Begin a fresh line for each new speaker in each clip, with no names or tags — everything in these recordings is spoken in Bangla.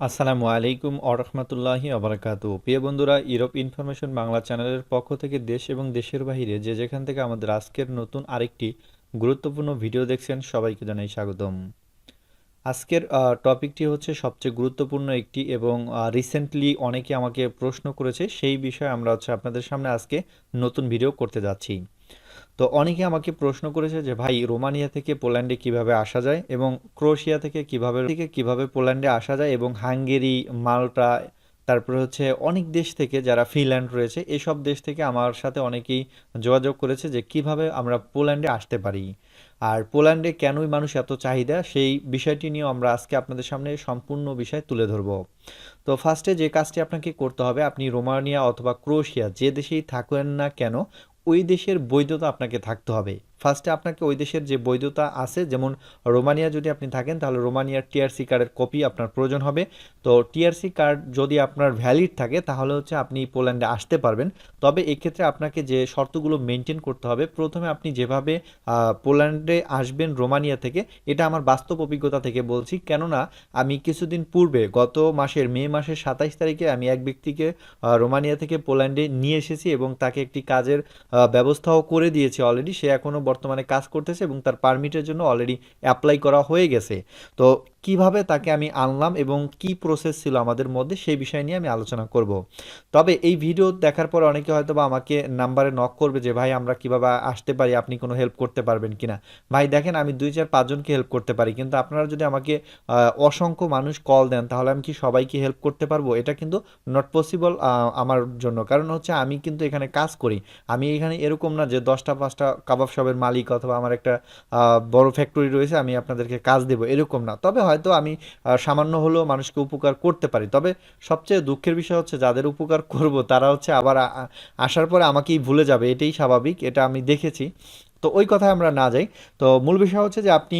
আসসালামু আলাইকুম আরহামতুল্লাহি আবরাকাত প্রিয় বন্ধুরা, ইউরোপ ইনফরমেশন বাংলা চ্যানেলের পক্ষ থেকে দেশ এবং দেশের বাইরে যে যেখান থেকে আমাদের আজকের নতুন আরেকটি গুরুত্বপূর্ণ ভিডিও দেখছেন, সবাইকে জানাই স্বাগতম। আজকের টপিকটি হচ্ছে সবচেয়ে গুরুত্বপূর্ণ একটি এবং রিসেন্টলি অনেকে আমাকে প্রশ্ন করেছে, সেই বিষয়ে আমরা হচ্ছে আপনাদের সামনে আজকে নতুন ভিডিও করতে যাচ্ছি। তো অনেকে আমাকে প্রশ্ন করেছে যে, ভাই, রোমানিয়া থেকে পোল্যান্ডে কীভাবে আসা যায় এবং ক্রোয়েশিয়া থেকে কীভাবে থেকে কীভাবে পোল্যান্ডে আসা যায় এবং হাঙ্গেরি, মাল্টা, তারপরে হচ্ছে অনেক দেশ থেকে যারা ফিনল্যান্ড রয়েছে, এসব দেশ থেকে আমার সাথে অনেকেই যোগাযোগ করেছে যে, কীভাবে আমরা পোল্যান্ডে আসতে পারি? আর পোল্যান্ডে কেনই মানুষ এত চাহিদা? সেই বিষয়টি নিয়ে আমরা আজকে আপনাদের সামনে সম্পূর্ণ বিষয় তুলে ধরব। তো ফার্স্টে যে কাজটি আপনাকে করতে হবে, আপনি রোমানিয়া অথবা ক্রোয়েশিয়া যে দেশেই থাকেন না কেন ওই দেশের বৈধতা আপনাকে থাকতে হবে। ফার্স্টে আপনাকে ওই দেশের যে বৈধতা আছে, যেমন রোমানিয়া যদি আপনি থাকেন, তাহলে রোমানিয়ার টিআরসি কার্ডের কপি আপনার প্রয়োজন হবে। তো টিআরসি কার্ড যদি আপনার ভ্যালিড থাকে, তাহলে হচ্ছে আপনি পোল্যান্ডে আসতে পারবেন। তবে এক্ষেত্রে আপনাকে যে শর্তগুলো মেনটেন করতে হবে, প্রথমে আপনি যেভাবে পোল্যান্ডে আসবেন রোমানিয়া থেকে, এটা আমার বাস্তব অভিজ্ঞতা থেকে বলছি। কেননা, আমি কিছুদিন পূর্বে, গত মাসের মে মাসের সাতাইশ তারিখে আমি এক ব্যক্তিকে রোমানিয়া থেকে পোল্যান্ডে নিয়ে এসেছি এবং তাকে একটি কাজের ব্যবস্থাও করে দিয়েছি অলরেডি সে এখনও বর্তমানে কাজ করতেছে এবং তার পারমিটের জন্য অলরেডি অ্যাপ্লাই করা হয়ে গেছে। তো কীভাবে তাকে আমি আনলাম এবং কি প্রসেস ছিল আমাদের মধ্যে সেই বিষয় নিয়ে আমি আলোচনা করব। তবে এই ভিডিও দেখার পর অনেকে হয়তো বা আমাকে নাম্বারে নক করবে যে, ভাই, আমরা কীভাবে আসতে পারি? আপনি কোনো হেল্প করতে পারবেন কিনা? ভাই, দেখেন, আমি দুই চার পাঁচজনকে হেল্প করতে পারি, কিন্তু আপনারা যদি আমাকে অসংখ্য মানুষ কল দেন, তাহলে আমি কি সবাইকে হেল্প করতে পারব? এটা কিন্তু নট পসিবল আমার জন্য। কারণ হচ্ছে আমি কিন্তু এখানে কাজ করি। আমি এখানে এরকম না যে, দশটা, পাঁচটা কাবাব শপের মালিক অথবা আমার একটা বড় ফ্যাক্টরি রয়েছে, আমি আপনাদেরকে কাজ দেবো, এরকম না। তবে হয়তো আমি সামান্য হলেও মানুষকে উপকার করতে পারি। তবে সবচেয়ে দুঃখের বিষয় হচ্ছে যাদের উপকার করব, তারা হচ্ছে আবার আসার পরে আমাকেই ভুলে যাবে, এটাই স্বাভাবিক, এটা আমি দেখেছি। তো ওই কথায় আমরা না যাই। তো মূল বিষয় হচ্ছে যে আপনি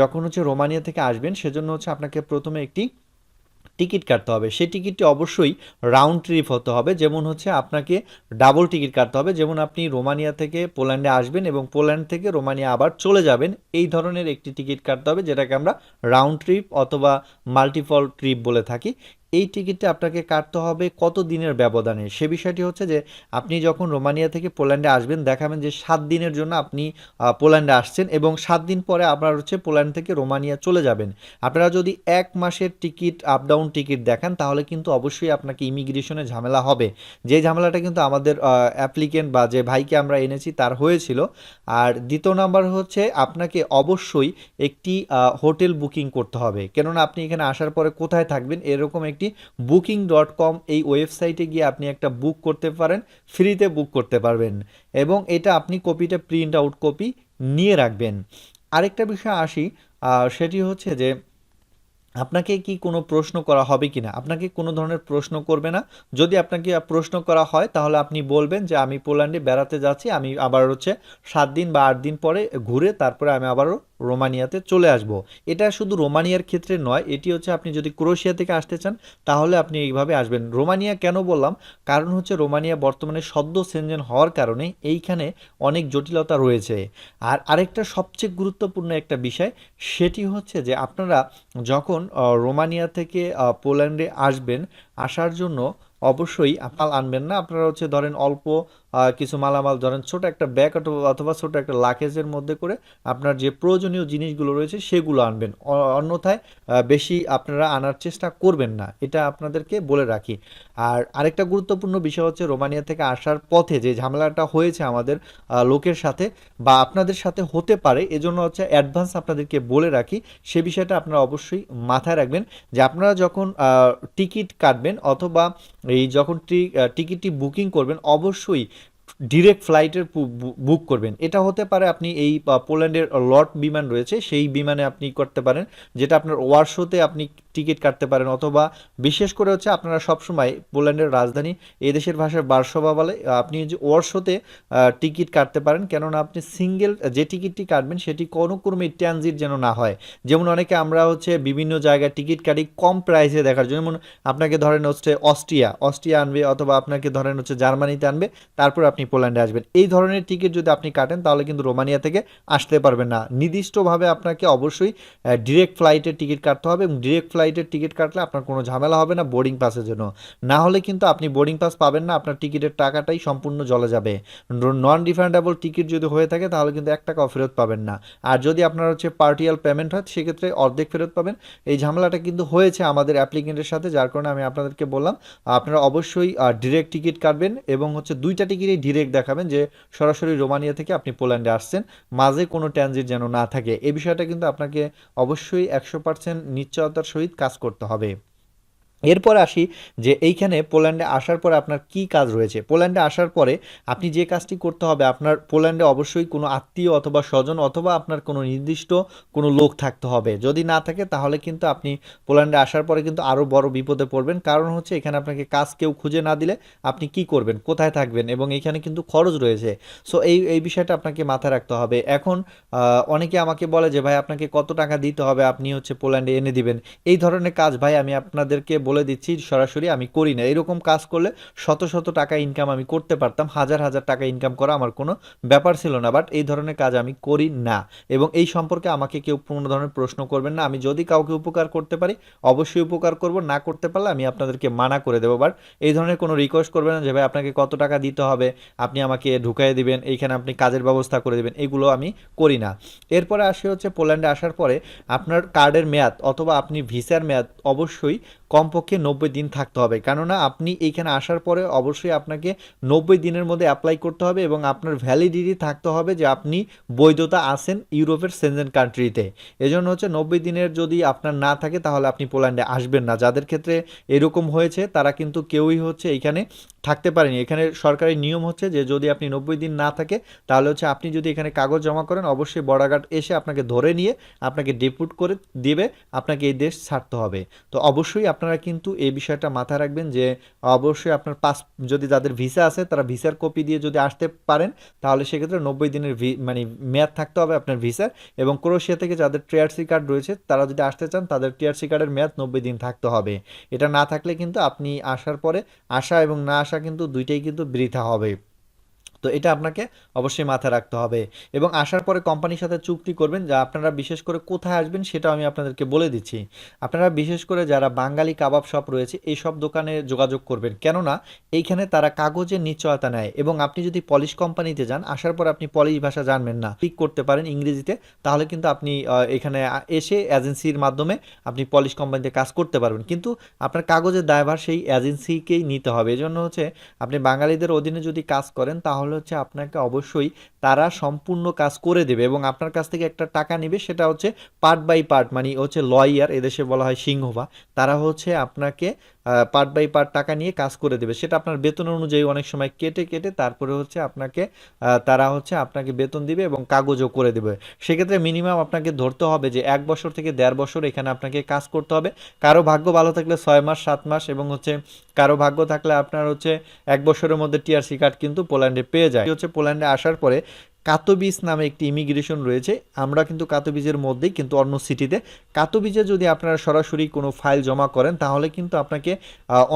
যখন হচ্ছে রোমানিয়া থেকে আসবেন, সেজন্য হচ্ছে আপনাকে প্রথমে একটি টিকিট কাটতে হবে। সেই টিকিটটি অবশ্যই রাউন্ড ট্রিপ হতে হবে। যেমন হচ্ছে আপনাকে ডাবল টিকিট কাটতে হবে। যেমন আপনি রোমানিয়া থেকে পোল্যান্ডে আসবেন এবং পোল্যান্ড থেকে রোমানিয়া আবার চলে যাবেন। এই ধরনের একটি টিকিট কাটতে হবে যেটাকে আমরা রাউন্ড ট্রিপ অথবা মাল্টিপল ট্রিপ বলে থাকি। এই টিকিটটা আপনাকে কাটতে হবে কত দিনের ব্যবধানে? সে বিষয়টি হচ্ছে যে, আপনি যখন রোমানিয়া থেকে পোল্যান্ডে আসবেন, দেখাবেন যে সাত দিনের জন্য আপনি পোল্যান্ডে আসছেন এবং সাত দিন পরে আপনার হচ্ছে পোল্যান্ড থেকে রোমানিয়া চলে যাবেন। আপনারা যদি এক মাসের টিকিট আপ ডাউন টিকিট দেখান, তাহলে কিন্তু অবশ্যই আপনাকে ইমিগ্রেশনে ঝামেলা হবে। যে ঝামেলাটা কিন্তু আমাদের অ্যাপ্লিকেন্ট বা যে ভাইকে আমরা এনেছি, তার হয়েছিল। আর দ্বিতীয় নাম্বার হচ্ছে আপনাকে অবশ্যই একটি হোটেল বুকিং করতে হবে। কেননা আপনি এখানে আসার পরে কোথায় থাকবেন, এরকম একটি বুকিং ডট কম এই ওয়েবসাইটে গিয়ে আপনি একটা বুক করতে পারেন ফ্রিতে বুক করতে পারবেন এবং এটা আপনি কপিটা প্রিন্ট আউট কপি নিয়ে রাখবেন। আরেকটা বিষয় আসি সেটি হচ্ছে যে আপনাকে কি কোনো প্রশ্ন করা হবে কি না আপনাকে কোনো ধরনের প্রশ্ন করবে না। যদি আপনাকে প্রশ্ন করা হয়, তাহলে আপনি বলবেন যে আমি পোল্যান্ডে বেড়াতে যাচ্ছি, আমি আবার হচ্ছে সাত দিন বা আট দিন পরে ঘুরে তারপরে আমি আবারও রোমানিয়াতে চলে আসব। এটা শুধু রোমানিয়ার ক্ষেত্রে নয়, এটি হচ্ছে আপনি যদি ক্রোয়েশিয়া থেকে আসতে চান, তাহলে আপনি এইভাবে আসবেন। রোমানিয়া কেন বললাম? কারণ হচ্ছে রোমানিয়া বর্তমানে সদ্য সেনজেন হওয়ার কারণে এইখানে অনেক জটিলতা রয়েছে। আর আরেকটা সবচেয়ে গুরুত্বপূর্ণ একটা বিষয়, সেটি হচ্ছে যে আপনারা যখন রোমানিয়া থেকে পোল্যান্ডে আসবেন, আসার জন্য অবশ্যই আপনার আনবেন না। আপনারা হচ্ছে ধরেন অল্প কিছু মালামাল ধরেন, ছোট একটা ব্যাগ অথবা ছোট একটা লাকেজের মধ্যে করে আপনার যে প্রয়োজনীয় জিনিসগুলো রয়েছে সেগুলো আনবেন। অন্যথায় বেশি আপনারা আনার চেষ্টা করবেন না। এটা আপনাদেরকে বলে রাখি। আর আরেকটা গুরুত্বপূর্ণ বিষয় হচ্ছে রোমানিয়া থেকে আসার পথে যে ঝামেলাটা হয়েছে আমাদের লোকের সাথে বা আপনাদের সাথে হতে পারে, এজন্য হচ্ছে অ্যাডভান্স আপনাদেরকে বলে রাখি, সে বিষয়টা আপনারা অবশ্যই মাথায় রাখবেন যে আপনারা যখন টিকিট কাটবেন অথবা এই যখন টিকিটটি বুকিং করবেন, অবশ্যই ডিরেক্ট ফ্লাইটের বুক করবেন। এটা হতে পারে আপনি এই পোল্যান্ডের লট বিমান রয়েছে, সেই বিমানে আপনি করতে পারেন, যেটা আপনার ওয়ারশোতে আপনি টিকিট কাটতে পারেন, অথবা বিশেষ করে হচ্ছে আপনারা সবসময় পোল্যান্ডের রাজধানী, এই দেশের ভাষায় বার্সভা বলে আপনি যে ওয়ারশোতে টিকিট কাটতে পারেন, কেননা আপনি সিঙ্গেল, যে টিকিটটি কাটবেন, সেটি কোনো ক্রমে ট্রানজিট যেন না হয়। যেমন অনেকে আমরা হচ্ছে বিভিন্ন জায়গায় টিকিট কাটি কম প্রাইসে দেখার জন্য, যেমন আপনাকে ধরেন হচ্ছে অস্ট্রিয়া অস্ট্রিয়া আনবে, অথবা আপনাকে ধরেন হচ্ছে জার্মানিতে আনবে, তারপর আপনি আপনি পোল্যান্ডে আসবেন। এই ধরনের টিকিট যদি আপনি কাটেন, তাহলে কিন্তু রোমানিয়া থেকে আসতে পারবেন না। নির্দিষ্টভাবে আপনাকে অবশ্যই ডিরেক্ট ফ্লাইটের টিকিট কাটতে হবে এবং ডিরেক্ট ফ্লাইটের টিকিট কাটলে আপনার কোনো ঝামেলা হবে না বোর্ডিং পাসের জন্য। না হলে কিন্তু আপনি বোর্ডিং পাস পাবেন না, আপনার টিকিটের টাকাটাই সম্পূর্ণ জলে যাবে। নন রিফান্ডেবল টিকিট যদি হয়ে থাকে, তাহলে কিন্তু এক টাকাও ফেরত পাবেন না। আর যদি আপনার হচ্ছে পার্টিয়াল পেমেন্ট হয়, সেক্ষেত্রে অর্ধেক ফেরত পাবেন। এই ঝামেলাটা কিন্তু হয়েছে আমাদের অ্যাপ্লিকেন্টের সাথে, যার কারণে আমি আপনাদেরকে বললাম, আপনারা অবশ্যই ডিরেক্ট টিকিট কাটবেন এবং হচ্ছে দুইটা টিকিটই ডিরেক্ট দেখাবেন যে সরাসরি রোমানিয়া থেকে আপনি পোল্যান্ডে আসছেন, মাঝে কোনো ট্রানজিট যেন না থাকে। এ বিষয়টা কিন্তু আপনাকে অবশ্যই একশো পার্সেন্ট নিশ্চয়তার সহিত কাজ করতে হবে। এরপর আসি যে এইখানে পোল্যান্ডে আসার পরে আপনার কি কাজ রয়েছে? পোল্যান্ডে আসার পরে আপনি যে কাজটি করতে হবে, আপনার পোল্যান্ডে অবশ্যই কোনো আত্মীয় অথবা স্বজন অথবা আপনার কোনো নির্দিষ্ট কোনো লোক থাকতে হবে। যদি না থাকে তাহলে কিন্তু আপনি পোল্যান্ডে আসার পরে কিন্তু আরও বড় বিপদে পড়বেন। কারণ হচ্ছে এখানে আপনাকে কাজ কেউ খুঁজে না দিলে আপনি কি করবেন, কোথায় থাকবেন এবং এখানে কিন্তু খরচ রয়েছে। সো এই এই বিষয়টা আপনাকে মাথায় রাখতে হবে। এখন অনেকে আমাকে বলে যে, ভাই, আপনাকে কত টাকা দিতে হবে? আপনি হচ্ছে পোল্যান্ডে এনে দিবেন। এই ধরনের কাজ, ভাই, আমি আপনাদেরকে বলে দিচ্ছি সরাসরি, আমি করি না। এরকম কাজ করলে শত শত টাকা ইনকাম আমি করতে পারতাম, হাজার হাজার টাকা ইনকাম করা আমার কোনো ব্যাপার ছিল না। বাট এই ধরনের কাজ আমি করি না। এবং এই সম্পর্কে আমাকে কেউ কোনো ধরনের প্রশ্ন করবেন না। আমি যদি কাউকে উপকার করতে পারি, অবশ্যই উপকার করব। না করতে পারলে আমি আপনাদেরকে মানা করে দেবো। বাট এই ধরনের কোনো রিকোয়েস্ট করবেন না যে, ভাই, আপনাকে কত টাকা দিতে হবে? আপনি আমাকে ঢুকাই দিবেন, এইখানে আপনি কাজের ব্যবস্থা করে দেবেন। এগুলো আমি করি না। এরপরে আসে হচ্ছে পোল্যান্ডে আসার পরে, আপনার কার্ডের মেয়াদ অথবা আপনি ভিসার মেয়াদ অবশ্যই কমপক্ষে নব্বই দিন থাকতে হবে। কেননা আপনি এইখানে আসার পরে অবশ্যই আপনাকে নব্বই দিনের মধ্যে অ্যাপ্লাই করতে হবে এবং আপনার ভ্যালিডিটি থাকতে হবে যে আপনি বৈধতা আসেন ইউরোপের সেনজেন কান্ট্রিতে এজন্য হচ্ছে নব্বই দিনের যদি আপনার না থাকে তাহলে আপনি পোল্যান্ডে আসবেন না। যাদের ক্ষেত্রে এরকম হয়েছে, তারা কিন্তু কেউই হচ্ছে এইখানে থাকতে পারেনি। এখানে সরকারি নিয়ম হচ্ছে যে যদি আপনি নব্বই দিন না থাকে, তাহলে হচ্ছে আপনি যদি এখানে কাগজ জমা করেন, অবশ্যই বর্ডার এসে আপনাকে ধরে নিয়ে আপনাকে ডিপুট করে দিবে। আপনাকে এই দেশ ছাড়তে হবে। তো অবশ্যই আপনারা কিন্তু এই বিষয়টা মাথায় রাখবেন যে, অবশ্যই আপনার পাস, যদি যাদের ভিসা আছে, তারা ভিসার কপি দিয়ে যদি আসতে পারেন, তাহলে সেক্ষেত্রে নব্বই দিনের মানে মেয়াদ থাকতে হবে আপনার ভিসার। এবং ক্রোশিয়া থেকে যাদের টিআরসি কার্ড রয়েছে, তারা যদি আসতে চান, তাদের টিআরসি কার্ডের মেয়াদ নব্বই দিন থাকতে হবে। এটা না থাকলে কিন্তু আপনি আসার পরে, আসা এবং না আসা কিন্তু দুইটাই কিন্তু বৃথা হবে। তো এটা আপনাকে অবশ্যই মাথায় রাখতে হবে। এবং আসার পরে কোম্পানির সাথে চুক্তি করবেন যা আপনারা বিশেষ করে কোথায় আসবেন সেটাও আমি আপনাদেরকে বলে দিচ্ছি। আপনারা বিশেষ করে যারা বাঙালি কাবাব শপ রয়েছে, এই সব দোকানে যোগাযোগ করবেন। কেননা, এইখানে তারা কাগজের নিশ্চয়তা নেয় এবং আপনি যদি পলিশ কোম্পানিতে যান, আসার পর আপনি পলিশ ভাষা জানবেন না। পিক করতে পারেন ইংরেজিতে, তাহলে কিন্তু আপনি এখানে এসে এজেন্সির মাধ্যমে আপনি পলিশ কোম্পানিতে কাজ করতে পারবেন। কিন্তু আপনার কাগজের দায়ভার সেই এজেন্সিকেই নিতে হবে। এজন্য হচ্ছে, আপনি বাঙালিদের অধীনে যদি কাজ করেন, তাহলে হচ্ছে আপনাকে অবশ্যই তারা সম্পূর্ণ কাজ করে দেবে এবং আপনার কাছ থেকে একটা টাকা নেবে, সেটা হচ্ছে পার্ট বাই পার্ট মানে হচ্ছে লয়ার এদেশে বলা হয় সিংহভা তারা হচ্ছে আপনাকে পার্ট বাই পার্ট টাকা নিয়ে কাজ করে দেবে। সেটা আপনার বেতন অনুযায়ী অনেক সময় কেটে কেটে তারপরে হচ্ছে আপনাকে তারা হচ্ছে আপনাকে বেতন দিবে এবং কাগজও করে দেবে। সেক্ষেত্রে মিনিমাম আপনাকে ধরতে হবে যে এক বছর থেকে দেড় বছর এখানে আপনাকে কাজ করতে হবে। কারও ভাগ্য ভালো থাকলে ছয় মাস, সাত মাস এবং হচ্ছে কারও ভাগ্য থাকলে আপনার হচ্ছে এক বছরের মধ্যে টিআরসি কার্ড কিন্তু পোল্যান্ডে পেয়ে যায়। হচ্ছে পোল্যান্ডে আসার পরে কাতোবিজ নামে একটি ইমিগ্রেশন রয়েছে। আমরা কিন্তু কাতোবিজের মধ্যেই কিন্তু অন্য সিটিতে। কাতোবিজে যদি আপনারা সরাসরি কোনো ফাইল জমা করেন, তাহলে কিন্তু আপনাকে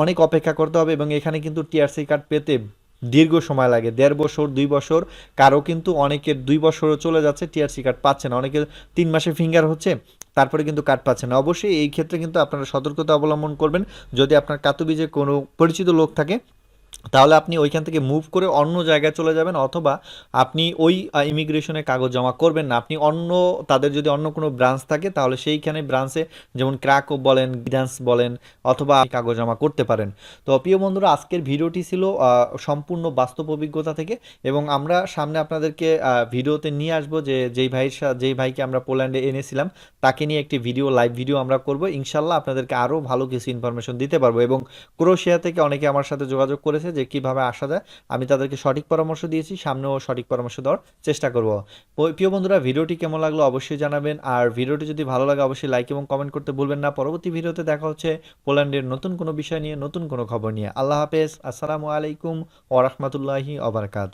অনেক অপেক্ষা করতে হবে এবং এখানে কিন্তু টিআরসি কার্ড পেতে দীর্ঘ সময় লাগে। দেড় বছর, দুই বছর, কারও কিন্তু অনেকের দুই বছরও চলে যাচ্ছে, টিআরসি কার্ড পাচ্ছে না। অনেকের তিন মাসে ফিঙ্গার হচ্ছে, তারপরে কিন্তু কার্ড পাচ্ছে না। অবশ্যই এই ক্ষেত্রে কিন্তু আপনারা সতর্কতা অবলম্বন করবেন। যদি আপনার কাতুবিজে কোনো পরিচিত লোক থাকে তাহলে আপনি ওইখান থেকে মুভ করে অন্য জায়গায় চলে যাবেন অথবা আপনি ওই ইমিগ্রেশনে কাগজ জমা করবেন না। আপনি অন্য, তাদের যদি অন্য কোনো ব্রাঞ্চ থাকে, তাহলে সেইখানে ব্রাঞ্চে যেমন ক্র্যাকো বলেন গিডান্স বলেন, অথবা কাগজ জমা করতে পারেন। তো প্রিয় বন্ধুরা, আজকের ভিডিওটি ছিল সম্পূর্ণ বাস্তব অভিজ্ঞতা থেকে এবং আমরা সামনে আপনাদেরকে ভিডিওতে নিয়ে আসব যে, যেই ভাইয়ের যেই ভাইকে আমরা পোল্যান্ডে এনেছিলাম, তাকে নিয়ে একটি ভিডিও লাইভ ভিডিও আমরা করব। ইনশাল্লাহ আপনাদেরকে আরও ভালো কিছু ইনফরমেশন দিতে পারব এবং ক্রোশিয়া থেকে অনেকে আমার সাথে যোগাযোগ করেছে যে কীভাবে আসা যায়, আমি তাদেরকে সঠিক পরামর্শ দিয়েছি, সামনেও সঠিক পরামর্শ দেওয়ার চেষ্টা করব। প্রিয় বন্ধুরা, ভিডিওটি কেমন লাগল অবশ্যই জানাবেন, আর ভিডিওটি যদি ভালো লাগে অবশ্যই লাইক এবং কমেন্ট করতে ভুলবেন না। পরবর্তী ভিডিওতে দেখা হচ্ছে পোল্যান্ডের নতুন কোনো বিষয় নিয়ে, নতুন কোনো খবর নিয়ে। আল্লাহ হাফেজ, আসসালামু আলাইকুম ওরহমতুল্লাহি অবরকাতু